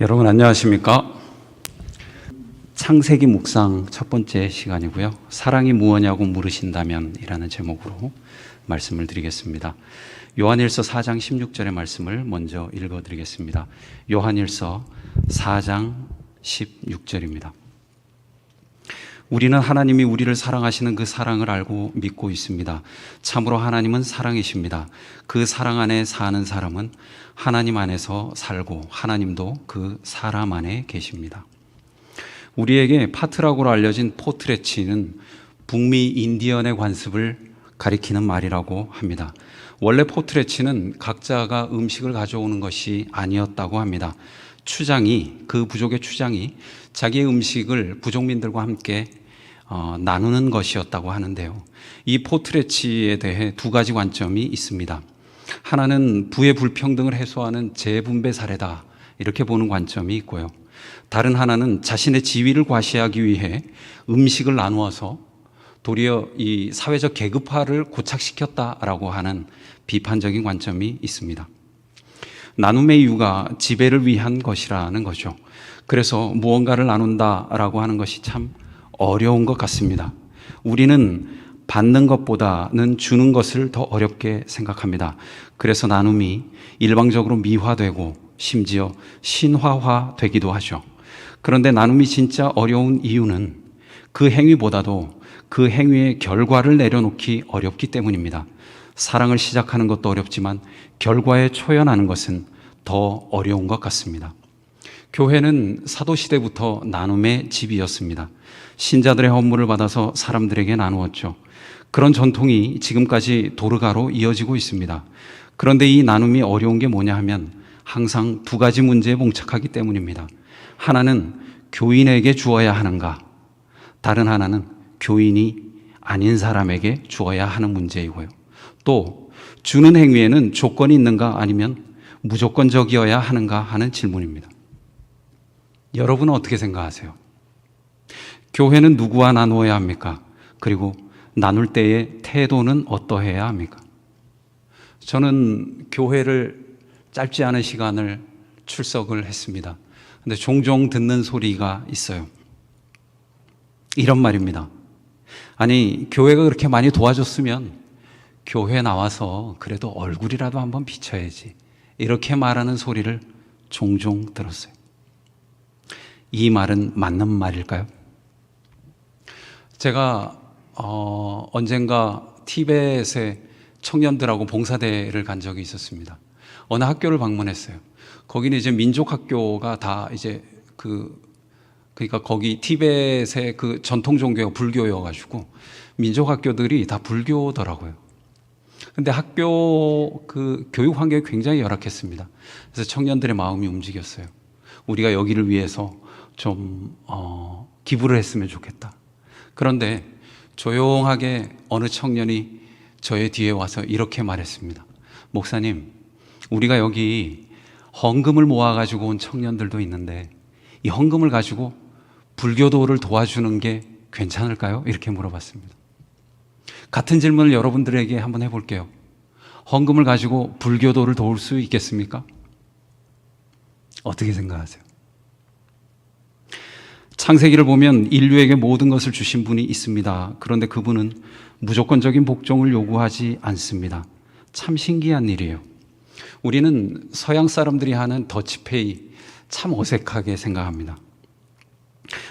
여러분 안녕하십니까? 창세기 묵상 첫 번째 시간이고요. 사랑이 무엇냐고 물으신다면이라는 제목으로 말씀을 드리겠습니다. 요한일서 4장 16절의 말씀을 먼저 읽어 드리겠습니다. 요한일서 4장 16절입니다. 우리는 하나님이 우리를 사랑하시는 그 사랑을 알고 믿고 있습니다. 참으로 하나님은 사랑이십니다. 그 사랑 안에 사는 사람은 하나님 안에서 살고 하나님도 그 사람 안에 계십니다. 우리에게 파트라고로 알려진 포트레치는 북미 인디언의 관습을 가리키는 말이라고 합니다. 원래 포트레치는 각자가 음식을 가져오는 것이 아니었다고 합니다. 추장이 그 부족의 추장이 자기의 음식을 부족민들과 함께 어, 나누는 것이었다고 하는데요. 이 포트레치에 대해 두 가지 관점이 있습니다. 하나는 부의 불평등을 해소하는 재분배 사례다 이렇게 보는 관점이 있고요. 다른 하나는 자신의 지위를 과시하기 위해 음식을 나누어서 도리어 이 사회적 계급화를 고착시켰다라고 하는 비판적인 관점이 있습니다. 나눔의 이유가 지배를 위한 것이라는 거죠. 그래서 무언가를 나눈다라고 하는 것이 참 어려운 것 같습니다. 우리는 받는 것보다는 주는 것을 더 어렵게 생각합니다. 그래서 나눔이 일방적으로 미화되고 심지어 신화화 되기도 하죠. 그런데 나눔이 진짜 어려운 이유는 그 행위보다도 그 행위의 결과를 내려놓기 어렵기 때문입니다. 사랑을 시작하는 것도 어렵지만 결과에 초연하는 것은 더 어려운 것 같습니다. 교회는 사도시대부터 나눔의 집이었습니다. 신자들의 헌물을 받아서 사람들에게 나누었죠. 그런 전통이 지금까지 도르가로 이어지고 있습니다. 그런데 이 나눔이 어려운 게 뭐냐 하면 항상 두 가지 문제에 봉착하기 때문입니다. 하나는 교인에게 주어야 하는가, 다른 하나는 교인이 아닌 사람에게 주어야 하는 문제이고요. 또 주는 행위에는 조건이 있는가 아니면 무조건적이어야 하는가 하는 질문입니다. 여러분은 어떻게 생각하세요? 교회는 누구와 나누어야 합니까? 그리고 나눌 때의 태도는 어떠해야 합니까? 저는 교회를 짧지 않은 시간을 출석을 했습니다. 근데 종종 듣는 소리가 있어요. 이런 말입니다. 아니, 교회가 그렇게 많이 도와줬으면 교회 나와서 그래도 얼굴이라도 한번 비춰야지. 이렇게 말하는 소리를 종종 들었어요. 이 말은 맞는 말일까요? 제가 어, 언젠가 티벳의 청년들하고 봉사대를 간 적이 있었습니다. 어느 학교를 방문했어요. 거기는 이제 민족 학교가 다 이제 그 그러니까 거기 티벳의 그 전통 종교가 불교여 가지고 민족 학교들이 다 불교더라고요. 근데 학교 그 교육 환경이 굉장히 열악했습니다. 그래서 청년들의 마음이 움직였어요. 우리가 여기를 위해서 좀 어, 기부를 했으면 좋겠다. 그런데 조용하게 어느 청년이 저의 뒤에 와서 이렇게 말했습니다. 목사님, 우리가 여기 헌금을 모아가지고 온 청년들도 있는데 이 헌금을 가지고 불교도를 도와주는 게 괜찮을까요? 이렇게 물어봤습니다. 같은 질문을 여러분들에게 한번 해볼게요. 헌금을 가지고 불교도를 도울 수 있겠습니까? 어떻게 생각하세요? 창세기를 보면 인류에게 모든 것을 주신 분이 있습니다. 그런데 그분은 무조건적인 복종을 요구하지 않습니다. 참 신기한 일이에요. 우리는 서양 사람들이 하는 더치페이 참 어색하게 생각합니다.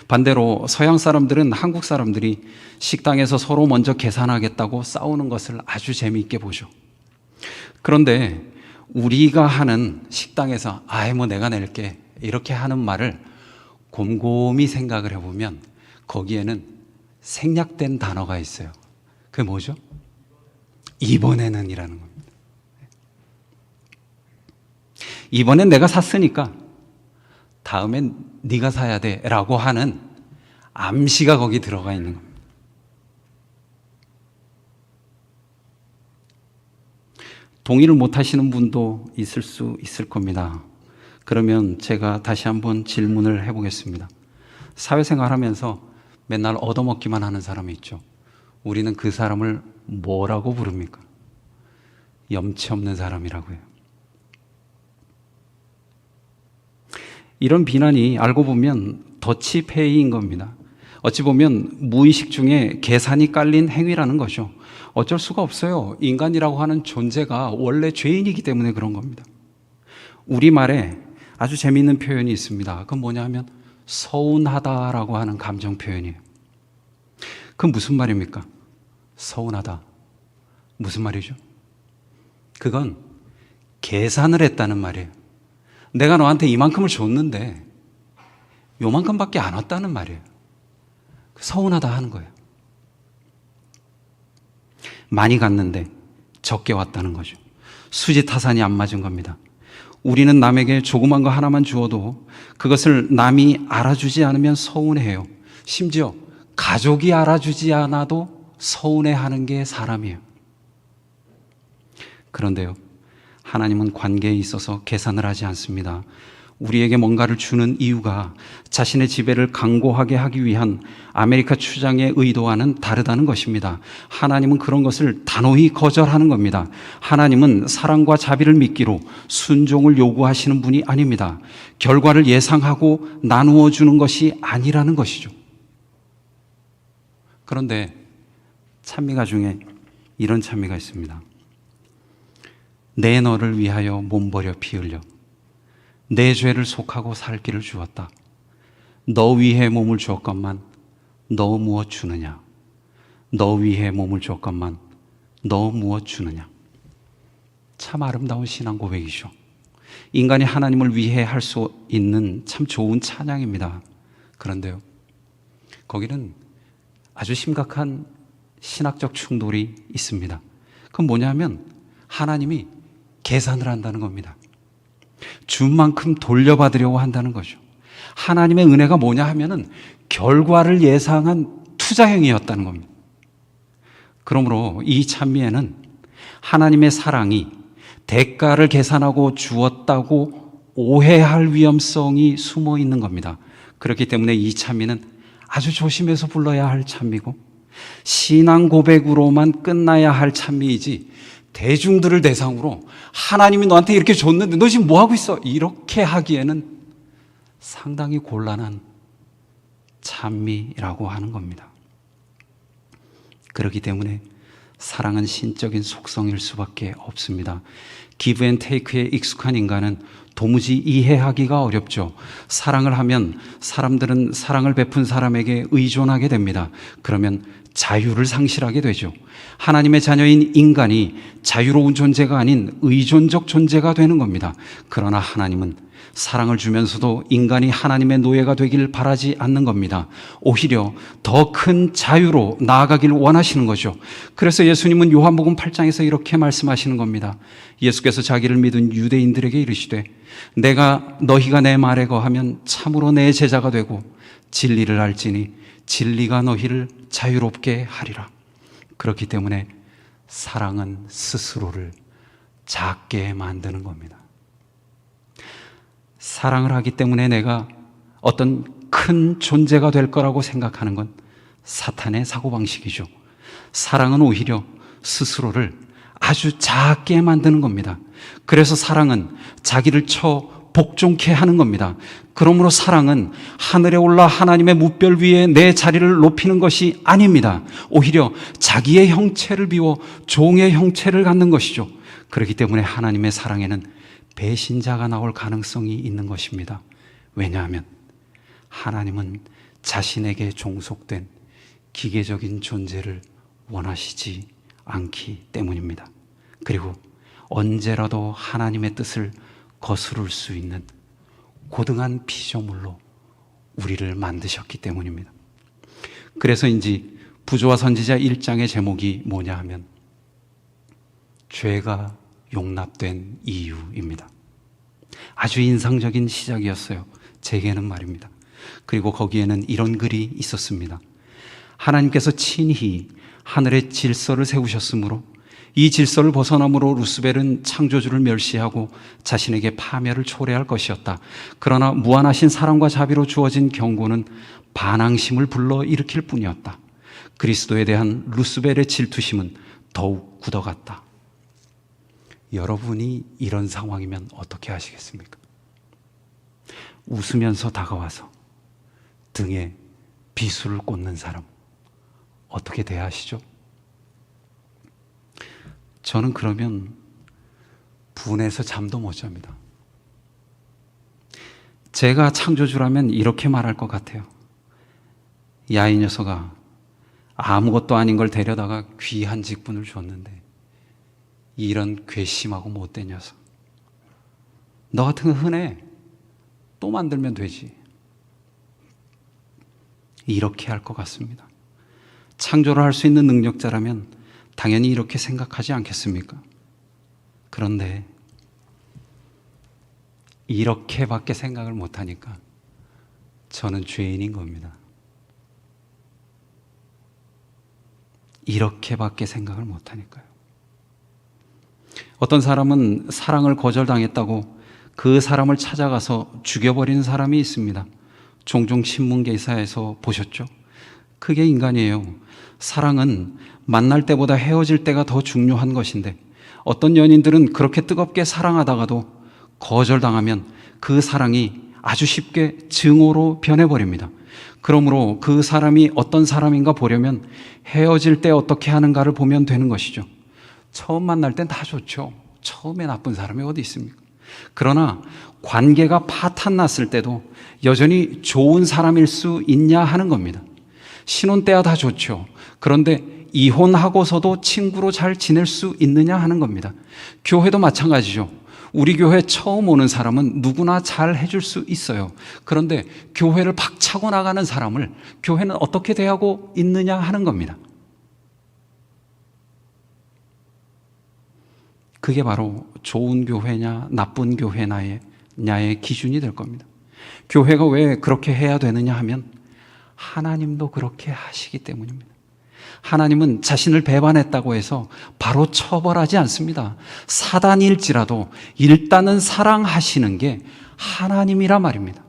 반대로 서양 사람들은 한국 사람들이 식당에서 서로 먼저 계산하겠다고 싸우는 것을 아주 재미있게 보죠. 그런데 우리가 하는 식당에서 아예 뭐 내가 낼게 이렇게 하는 말을 곰곰이 생각을 해보면 거기에는 생략된 단어가 있어요. 그게 뭐죠? 이번에는 이라는 겁니다. 이번엔 내가 샀으니까 다음엔 네가 사야 돼 라고 하는 암시가 거기 들어가 있는 겁니다. 동의를 못 하시는 분도 있을 수 있을 겁니다. 그러면 제가 다시 한번 질문을 해보겠습니다. 사회생활 하면서 맨날 얻어먹기만 하는 사람이 있죠. 우리는 그 사람을 뭐라고 부릅니까? 염치 없는 사람이라고 해요. 이런 비난이 알고 보면 더치페이인 겁니다. 어찌 보면 무의식 중에 계산이 깔린 행위라는 거죠. 어쩔 수가 없어요. 인간이라고 하는 존재가 원래 죄인이기 때문에 그런 겁니다. 우리말에 아주 재미있는 표현이 있습니다. 그건 뭐냐 하면 서운하다라고 하는 감정 표현이에요. 그건 무슨 말입니까? 서운하다. 무슨 말이죠? 그건 계산을 했다는 말이에요. 내가 너한테 이만큼을 줬는데 요만큼밖에 안 왔다는 말이에요. 서운하다 하는 거예요. 많이 갔는데 적게 왔다는 거죠. 수지 타산이 안 맞은 겁니다. 우리는 남에게 조그만 거 하나만 주어도 그것을 남이 알아주지 않으면 서운해해요. 심지어 가족이 알아주지 않아도 서운해하는 게 사람이에요. 그런데요, 하나님은 관계에 있어서 계산을 하지 않습니다. 우리에게 뭔가를 주는 이유가 자신의 지배를 강고하게 하기 위한 아메리카 추장의 의도와는 다르다는 것입니다. 하나님은 그런 것을 단호히 거절하는 겁니다. 하나님은 사랑과 자비를 믿기로 순종을 요구하시는 분이 아닙니다. 결과를 예상하고 나누어 주는 것이 아니라는 것이죠. 그런데 찬미가 중에 이런 찬미가 있습니다. 내 너를 위하여 몸버려 피 흘려 내 죄를 속하고 살 길을 주었다. 너 위해 몸을 주었건만 너 무엇 주느냐? 너 위해 몸을 주었건만 너 무엇 주느냐? 참 아름다운 신앙 고백이죠. 인간이 하나님을 위해 할 수 있는 참 좋은 찬양입니다. 그런데요, 거기는 아주 심각한 신학적 충돌이 있습니다. 그건 뭐냐면 하나님이 계산을 한다는 겁니다. 준 만큼 돌려받으려고 한다는 거죠. 하나님의 은혜가 뭐냐 하면은 결과를 예상한 투자 행위였다는 겁니다. 그러므로 이 찬미에는 하나님의 사랑이 대가를 계산하고 주었다고 오해할 위험성이 숨어 있는 겁니다. 그렇기 때문에 이 찬미는 아주 조심해서 불러야 할 찬미고 신앙 고백으로만 끝나야 할 찬미이지 대중들을 대상으로 하나님이 너한테 이렇게 줬는데 너 지금 뭐 하고 있어? 이렇게 하기에는 상당히 곤란한 찬미라고 하는 겁니다. 그렇기 때문에 사랑은 신적인 속성일 수밖에 없습니다. 기브 앤 테이크에 익숙한 인간은 도무지 이해하기가 어렵죠. 사랑을 하면 사람들은 사랑을 베푼 사람에게 의존하게 됩니다. 그러면 자유를 상실하게 되죠. 하나님의 자녀인 인간이 자유로운 존재가 아닌 의존적 존재가 되는 겁니다. 그러나 하나님은 사랑을 주면서도 인간이 하나님의 노예가 되길 바라지 않는 겁니다. 오히려 더 큰 자유로 나아가길 원하시는 거죠. 그래서 예수님은 요한복음 8장에서 이렇게 말씀하시는 겁니다. 예수께서 자기를 믿은 유대인들에게 이르시되 내가 너희가 내 말에 거하면 참으로 내 제자가 되고 진리를 알지니 진리가 너희를 자유롭게 하리라. 그렇기 때문에 사랑은 스스로를 작게 만드는 겁니다. 사랑을 하기 때문에 내가 어떤 큰 존재가 될 거라고 생각하는 건 사탄의 사고방식이죠. 사랑은 오히려 스스로를 아주 작게 만드는 겁니다. 그래서 사랑은 자기를 쳐 복종케 하는 겁니다. 그러므로 사랑은 하늘에 올라 하나님의 무별 위에 내 자리를 높이는 것이 아닙니다. 오히려 자기의 형체를 비워 종의 형체를 갖는 것이죠. 그렇기 때문에 하나님의 사랑에는 배신자가 나올 가능성이 있는 것입니다. 왜냐하면 하나님은 자신에게 종속된 기계적인 존재를 원하시지 않기 때문입니다. 그리고 언제라도 하나님의 뜻을 거스를 수 있는 고등한 피조물로 우리를 만드셨기 때문입니다. 그래서인지 부조와 선지자 1장의 제목이 뭐냐 하면 죄가 용납된 이유입니다. 아주 인상적인 시작이었어요. 제게는 말입니다. 그리고 거기에는 이런 글이 있었습니다. 하나님께서 친히 하늘의 질서를 세우셨으므로 이 질서를 벗어남으로 루스벨은 창조주를 멸시하고 자신에게 파멸을 초래할 것이었다. 그러나 무한하신 사랑과 자비로 주어진 경고는 반항심을 불러 일으킬 뿐이었다. 그리스도에 대한 루스벨의 질투심은 더욱 굳어갔다. 여러분이 이런 상황이면 어떻게 하시겠습니까? 웃으면서 다가와서 등에 비수를 꽂는 사람 어떻게 대하시죠? 저는 그러면 분해서 잠도 못 잡니다. 제가 창조주라면 이렇게 말할 것 같아요. 야, 이 녀석아. 아무것도 아닌 걸 데려다가 귀한 직분을 줬는데, 이런 괘씸하고 못된 녀석. 너 같은 거 흔해. 또 만들면 되지. 이렇게 할 것 같습니다. 창조를 할 수 있는 능력자라면 당연히 이렇게 생각하지 않겠습니까? 그런데 이렇게밖에 생각을 못하니까 저는 죄인인 겁니다. 이렇게밖에 생각을 못하니까요. 어떤 사람은 사랑을 거절당했다고 그 사람을 찾아가서 죽여버리는 사람이 있습니다. 종종 신문 기사에서 보셨죠? 그게 인간이에요. 사랑은 만날 때보다 헤어질 때가 더 중요한 것인데 어떤 연인들은 그렇게 뜨겁게 사랑하다가도 거절당하면 그 사랑이 아주 쉽게 증오로 변해버립니다. 그러므로 그 사람이 어떤 사람인가 보려면 헤어질 때 어떻게 하는가를 보면 되는 것이죠. 처음 만날 땐 다 좋죠. 처음에 나쁜 사람이 어디 있습니까? 그러나 관계가 파탄 났을 때도 여전히 좋은 사람일 수 있냐 하는 겁니다. 신혼 때야 다 좋죠. 그런데 이혼하고서도 친구로 잘 지낼 수 있느냐 하는 겁니다. 교회도 마찬가지죠. 우리 교회 처음 오는 사람은 누구나 잘 해줄 수 있어요. 그런데 교회를 박차고 나가는 사람을 교회는 어떻게 대하고 있느냐 하는 겁니다. 그게 바로 좋은 교회냐, 나쁜 교회냐의 냐의 기준이 될 겁니다. 교회가 왜 그렇게 해야 되느냐 하면 하나님도 그렇게 하시기 때문입니다. 하나님은 자신을 배반했다고 해서 바로 처벌하지 않습니다. 사단일지라도 일단은 사랑하시는 게 하나님이라 말입니다.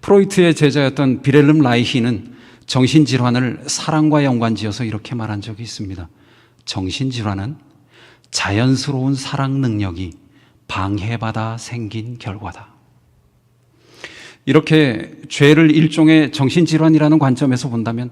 프로이트의 제자였던 비렐름 라이히는 정신질환을 사랑과 연관지어서 이렇게 말한 적이 있습니다. 정신질환은 자연스러운 사랑 능력이 방해받아 생긴 결과다. 이렇게 죄를 일종의 정신질환이라는 관점에서 본다면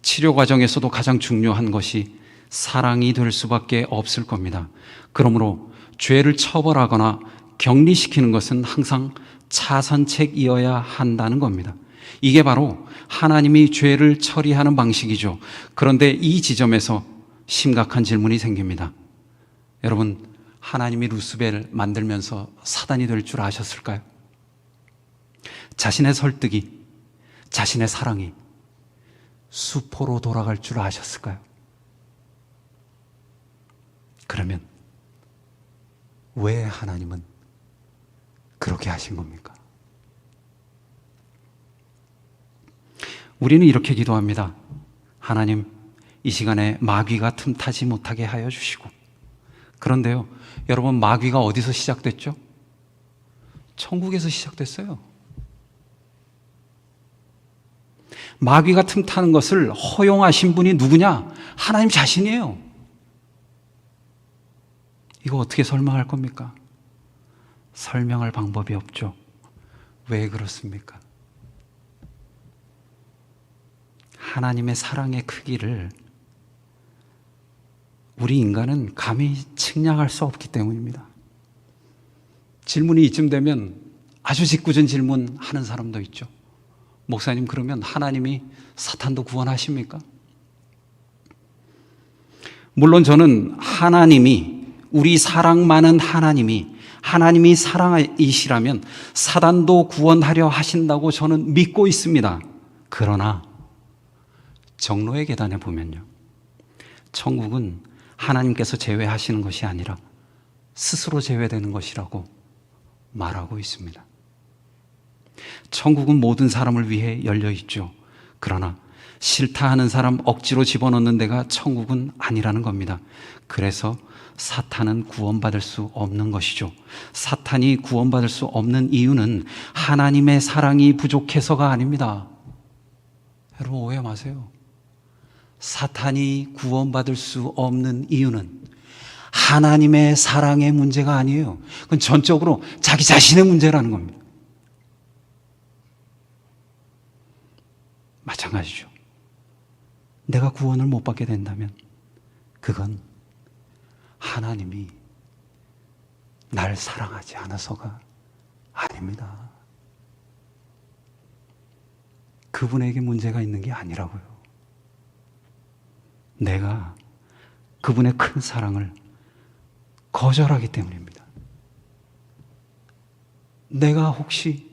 치료 과정에서도 가장 중요한 것이 사랑이 될 수밖에 없을 겁니다. 그러므로 죄를 처벌하거나 격리시키는 것은 항상 차선책이어야 한다는 겁니다. 이게 바로 하나님이 죄를 처리하는 방식이죠. 그런데 이 지점에서 심각한 질문이 생깁니다. 여러분, 하나님이 루스벨을 만들면서 사단이 될 줄 아셨을까요? 자신의 설득이, 자신의 사랑이 수포로 돌아갈 줄 아셨을까요? 그러면 왜 하나님은 그렇게 하신 겁니까? 우리는 이렇게 기도합니다. 하나님, 이 시간에 마귀가 틈타지 못하게 하여 주시고. 그런데요, 여러분, 마귀가 어디서 시작됐죠? 천국에서 시작됐어요. 마귀가 틈타는 것을 허용하신 분이 누구냐? 하나님 자신이에요. 이거 어떻게 설명할 겁니까? 설명할 방법이 없죠. 왜 그렇습니까? 하나님의 사랑의 크기를 우리 인간은 감히 측량할 수 없기 때문입니다. 질문이 이쯤 되면 아주 짓궂은 질문 하는 사람도 있죠. 목사님, 그러면 하나님이 사탄도 구원하십니까? 물론 저는 하나님이, 우리 사랑 많은 하나님이, 하나님이 사랑이시라면 사단도 구원하려 하신다고 저는 믿고 있습니다. 그러나, 정로의 계단에 보면요. 천국은 하나님께서 제외하시는 것이 아니라 스스로 제외되는 것이라고 말하고 있습니다. 천국은 모든 사람을 위해 열려 있죠. 그러나 싫다 하는 사람 억지로 집어넣는 데가 천국은 아니라는 겁니다. 그래서 사탄은 구원받을 수 없는 것이죠. 사탄이 구원받을 수 없는 이유는 하나님의 사랑이 부족해서가 아닙니다. 여러분 오해 마세요. 사탄이 구원받을 수 없는 이유는 하나님의 사랑의 문제가 아니에요. 그건 전적으로 자기 자신의 문제라는 겁니다. 마찬가지죠. 내가 구원을 못 받게 된다면 그건 하나님이 날 사랑하지 않아서가 아닙니다. 그분에게 문제가 있는 게 아니라고요. 내가 그분의 큰 사랑을 거절하기 때문입니다. 내가 혹시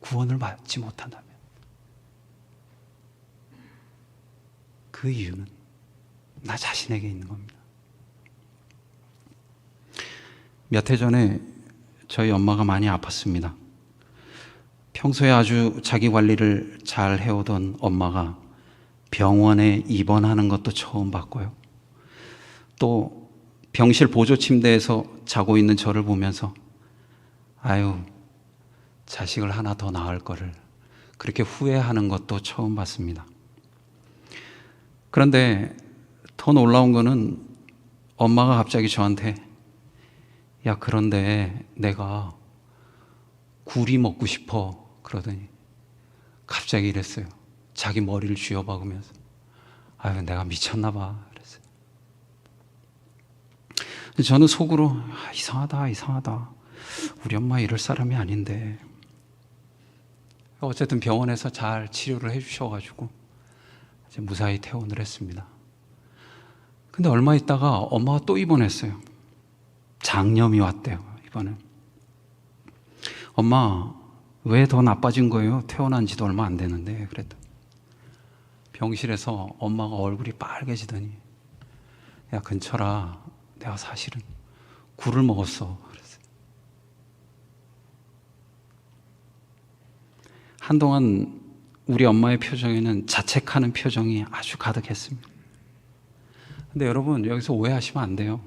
구원을 받지 못한다면 그 이유는 나 자신에게 있는 겁니다. 몇 해 전에 저희 엄마가 많이 아팠습니다. 평소에 아주 자기 관리를 잘 해오던 엄마가 병원에 입원하는 것도 처음 봤고요. 또 병실 보조 침대에서 자고 있는 저를 보면서 아유 자식을 하나 더 낳을 거를 그렇게 후회하는 것도 처음 봤습니다. 그런데 더 놀라운 거는 엄마가 갑자기 저한테 야 그런데 내가 굴이 먹고 싶어. 그러더니 갑자기 이랬어요. 자기 머리를 쥐어 박으면서 아유 내가 미쳤나 봐. 그랬어요. 저는 속으로 아, 이상하다 이상하다. 우리 엄마 이럴 사람이 아닌데. 어쨌든 병원에서 잘 치료를 해주셔가지고 무사히 퇴원을 했습니다. 근데 얼마 있다가 엄마가 또 입원했어요. 장염이 왔대요 이번엔. 엄마 왜 더 나빠진 거예요? 퇴원한 지도 얼마 안 되는데 그랬더니 병실에서 엄마가 얼굴이 빨개지더니 야 근철아 내가 사실은 굴을 먹었어 그랬어요. 한동안 우리 엄마의 표정에는 자책하는 표정이 아주 가득했습니다. 근데 여러분 여기서 오해하시면 안 돼요.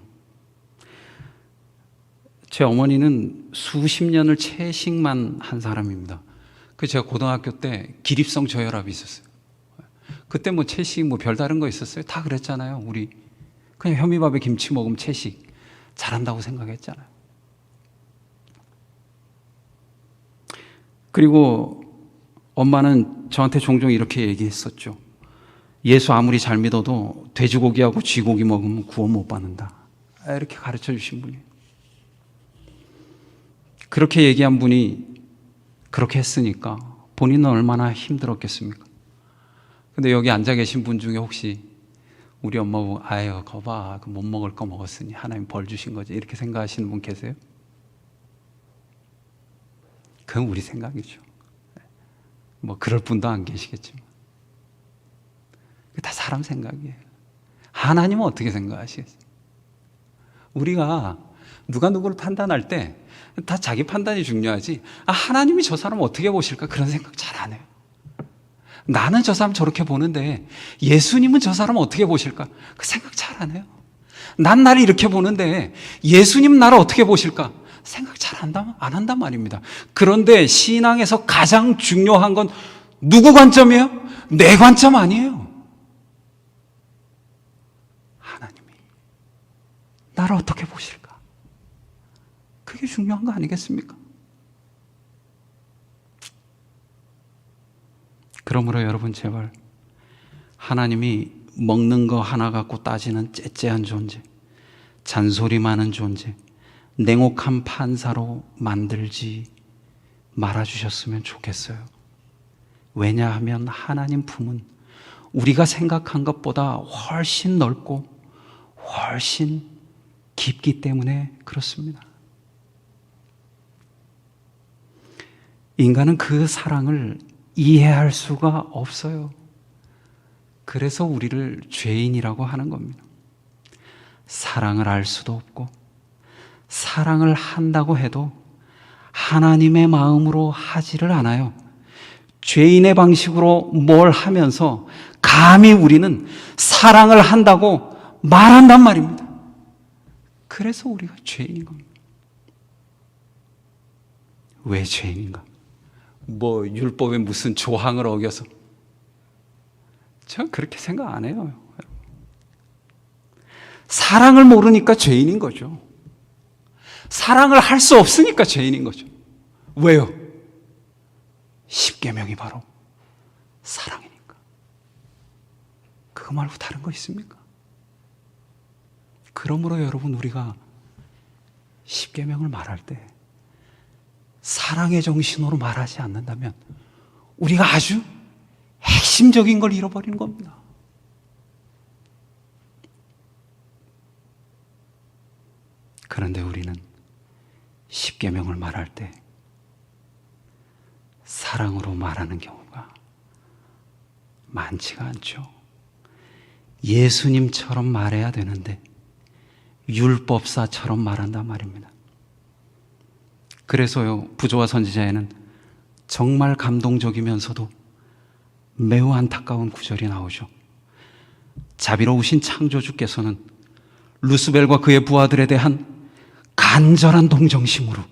제 어머니는 수십 년을 채식만 한 사람입니다. 그 제가 고등학교 때 기립성 저혈압이 있었어요. 그때 뭐 채식 뭐 별다른 거 있었어요? 다 그랬잖아요. 우리 그냥 현미밥에 김치 먹으면 채식 잘한다고 생각했잖아요. 그리고 엄마는 저한테 종종 이렇게 얘기했었죠. 예수 아무리 잘 믿어도 돼지고기하고 쥐고기 먹으면 구원 못 받는다. 이렇게 가르쳐 주신 분이에요. 그렇게 얘기한 분이 그렇게 했으니까 본인은 얼마나 힘들었겠습니까? 근데 여기 앉아 계신 분 중에 혹시 우리 엄마 보고 아유 거봐 그 못 먹을 거 먹었으니 하나님 벌 주신 거지 이렇게 생각하시는 분 계세요? 그건 우리 생각이죠. 뭐 그럴 분도 안 계시겠지만 다 사람 생각이에요. 하나님은 어떻게 생각하시겠어요? 우리가 누가 누구를 판단할 때 다 자기 판단이 중요하지. 아, 하나님이 저 사람 어떻게 보실까? 그런 생각 잘 안 해요. 나는 저 사람 저렇게 보는데 예수님은 저 사람 어떻게 보실까? 그 생각 잘 안 해요. 난 나를 이렇게 보는데 예수님 나를 어떻게 보실까? 생각 잘 한다, 안 한단 말입니다. 그런데 신앙에서 가장 중요한 건 누구 관점이에요? 내 관점 아니에요. 하나님이 나를 어떻게 보실까? 그게 중요한 거 아니겠습니까? 그러므로 여러분 제발 하나님이 먹는 거 하나 갖고 따지는 째째한 존재, 잔소리 많은 존재, 냉혹한 판사로 만들지 말아주셨으면 좋겠어요. 왜냐하면 하나님 품은 우리가 생각한 것보다 훨씬 넓고 훨씬 깊기 때문에 그렇습니다. 인간은 그 사랑을 이해할 수가 없어요. 그래서 우리를 죄인이라고 하는 겁니다. 사랑을 알 수도 없고, 사랑을 한다고 해도 하나님의 마음으로 하지를 않아요. 죄인의 방식으로 뭘 하면서 감히 우리는 사랑을 한다고 말한단 말입니다. 그래서 우리가 죄인인 겁니다. 왜 죄인인가? 뭐 율법의 무슨 조항을 어겨서 전 그렇게 생각 안 해요. 사랑을 모르니까 죄인인 거죠. 사랑을 할 수 없으니까 죄인인 거죠. 왜요? 십계명이 바로 사랑이니까. 그거 말고 다른 거 있습니까? 그러므로 여러분 우리가 십계명을 말할 때 사랑의 정신으로 말하지 않는다면 우리가 아주 핵심적인 걸 잃어버리는 겁니다. 그런데 우리는 십계명을 말할 때 사랑으로 말하는 경우가 많지가 않죠. 예수님처럼 말해야 되는데 율법사처럼 말한단 말입니다. 그래서요, 부조와 선지자에는 정말 감동적이면서도 매우 안타까운 구절이 나오죠. 자비로우신 창조주께서는 루스벨과 그의 부하들에 대한 간절한 동정심으로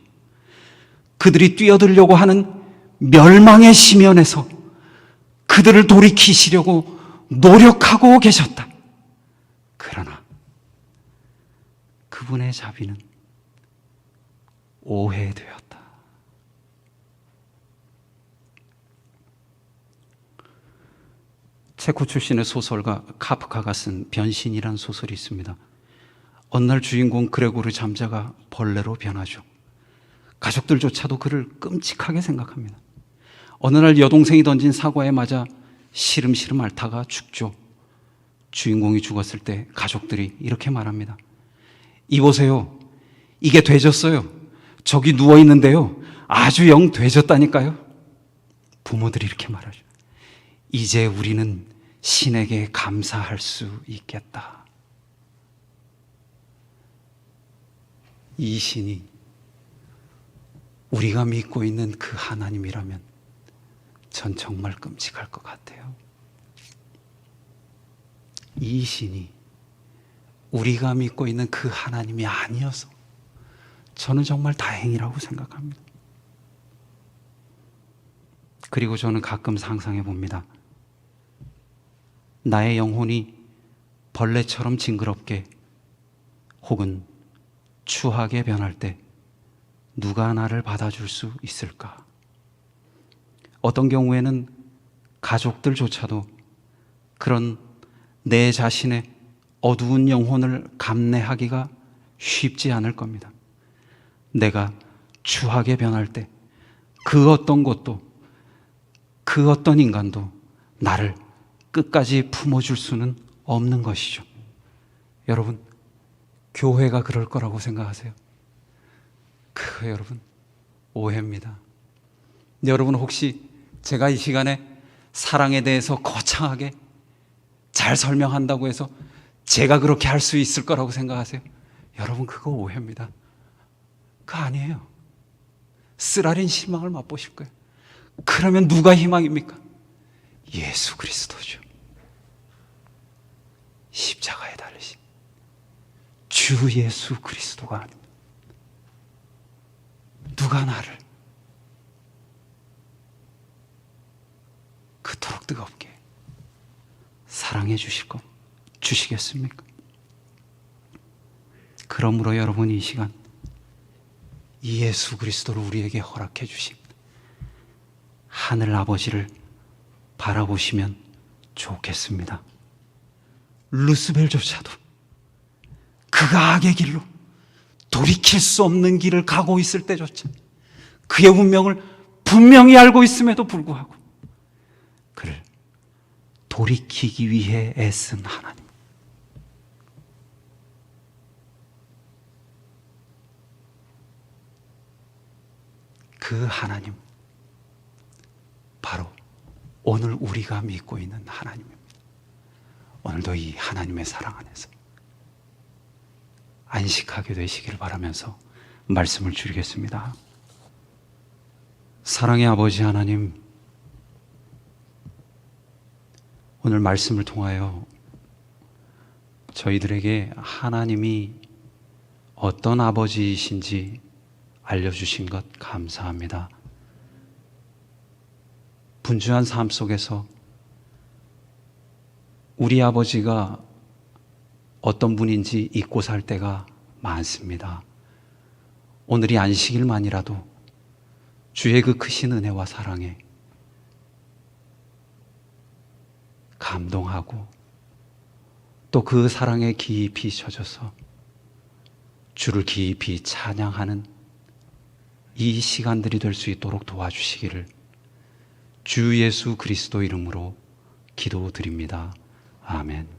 그들이 뛰어들려고 하는 멸망의 심연에서 그들을 돌이키시려고 노력하고 계셨다. 그러나 그분의 자비는 오해되었다. 체코 출신의 소설가 카프카가 쓴 변신이란 소설이 있습니다. 어느 날 주인공 그레고르 잠자가 벌레로 변하죠. 가족들조차도 그를 끔찍하게 생각합니다. 어느 날 여동생이 던진 사과에 맞아 시름시름 앓다가 죽죠. 주인공이 죽었을 때 가족들이 이렇게 말합니다. 이보세요. 이게 되졌어요. 저기 누워 있는데요. 아주 영 되졌다니까요. 부모들이 이렇게 말하죠. 이제 우리는 신에게 감사할 수 있겠다. 이 신이 우리가 믿고 있는 그 하나님이라면 전 정말 끔찍할 것 같아요. 이 신이 우리가 믿고 있는 그 하나님이 아니어서 저는 정말 다행이라고 생각합니다. 그리고 저는 가끔 상상해 봅니다. 나의 영혼이 벌레처럼 징그럽게 혹은 추하게 변할 때 누가 나를 받아줄 수 있을까? 어떤 경우에는 가족들조차도 그런 내 자신의 어두운 영혼을 감내하기가 쉽지 않을 겁니다. 내가 추하게 변할 때 그 어떤 것도 그 어떤 인간도 나를 끝까지 품어줄 수는 없는 것이죠. 여러분, 교회가 그럴 거라고 생각하세요? 그거 여러분, 오해입니다. 여러분 혹시 제가 이 시간에 사랑에 대해서 거창하게 잘 설명한다고 해서 제가 그렇게 할 수 있을 거라고 생각하세요? 여러분, 그거 오해입니다. 그거 아니에요. 쓰라린 희망을 맛보실 거예요. 그러면 누가 희망입니까? 예수 그리스도죠. 십자가에 달리신 주 예수 그리스도가. 누가 나를 그토록 뜨겁게 사랑해 것 주시겠습니까? 그러므로 여러분 이 시간 이 예수 그리스도를 우리에게 허락해 주신 하늘 아버지를 바라보시면 좋겠습니다. 루스벨조차도 그가 악의 길로 돌이킬 수 없는 길을 가고 있을 때조차 그의 운명을 분명히 알고 있음에도 불구하고 그를 돌이키기 위해 애쓴 하나님. 그 하나님, 바로 오늘 우리가 믿고 있는 하나님입니다. 오늘도 이 하나님의 사랑 안에서 안식하게 되시기를 바라면서 말씀을 줄이겠습니다. 사랑의 아버지 하나님, 오늘 말씀을 통하여 저희들에게 하나님이 어떤 아버지이신지 알려주신 것 감사합니다. 분주한 삶 속에서 우리 아버지가 어떤 분인지 잊고 살 때가 많습니다. 오늘이 안식일만이라도 주의 그 크신 은혜와 사랑에 감동하고 또 그 사랑에 깊이 젖어서 주를 깊이 찬양하는 이 시간들이 될 수 있도록 도와주시기를 주 예수 그리스도 이름으로 기도드립니다. 아멘.